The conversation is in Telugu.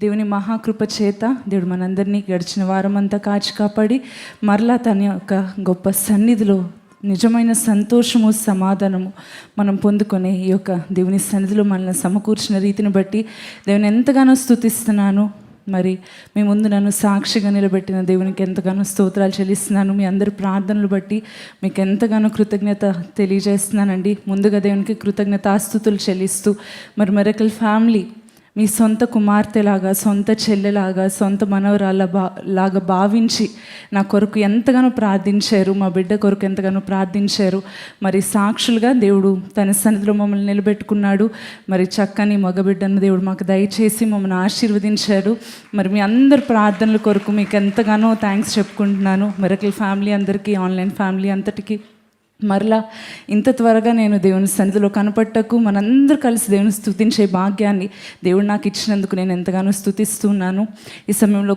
దేవుని మహాకృప చేత దేవుడు మనందరినీ గడిచిన వారమంతా కాచి కాపాడి మరలా తన యొక్క గొప్ప సన్నిధిలో నిజమైన సంతోషము సమాధానము మనం పొందుకునే ఈ యొక్క దేవుని సన్నిధిలో మనల్ని సమకూర్చిన రీతిని బట్టి దేవుని ఎంతగానో స్థుతిస్తున్నాను. మరి మీ ముందు నన్ను సాక్షిగా నిలబెట్టిన దేవునికి ఎంతగానో స్తోత్రాలు చెల్లిస్తున్నాను. మీ అందరి ప్రార్థనలు బట్టి మీకు ఎంతగానో కృతజ్ఞత తెలియజేస్తున్నానండి. ముందుగా దేవునికి కృతజ్ఞతాస్తుతులు చెల్లిస్తూ మరి మెరకల్ ఫ్యామిలీ మీ సొంత కుమార్తెలాగా సొంత చెల్లెలాగా సొంత మనవరాల బా లాగా భావించి నా కొరకు ఎంతగానో ప్రార్థించారు మా బిడ్డ కొరకు ఎంతగానో ప్రార్థించారు. మరి సాక్షులుగా దేవుడు తన సన్నిధిలో మమ్మల్ని నిలబెట్టుకున్నాడు. మరి చక్కని మగబిడ్డను దేవుడు మాకు దయచేసి మమ్మల్ని ఆశీర్వదించాడు. మరి మీ అందరి ప్రార్థనల కొరకు మీకు ఎంతగానో థ్యాంక్స్ చెప్పుకుంటున్నాను. మిరకల్ ఫ్యామిలీ అందరికీ ఆన్లైన్ ఫ్యామిలీ అంతటికీ. మరలా ఇంత త్వరగా నేను దేవుని సన్నిధిలో కనపట్టకు మనందరూ కలిసి దేవుని స్థుతించే భాగ్యాన్ని దేవుడు నాకు ఇచ్చినందుకు నేను ఎంతగానో స్థుతిస్తున్నాను. ఈ సమయంలో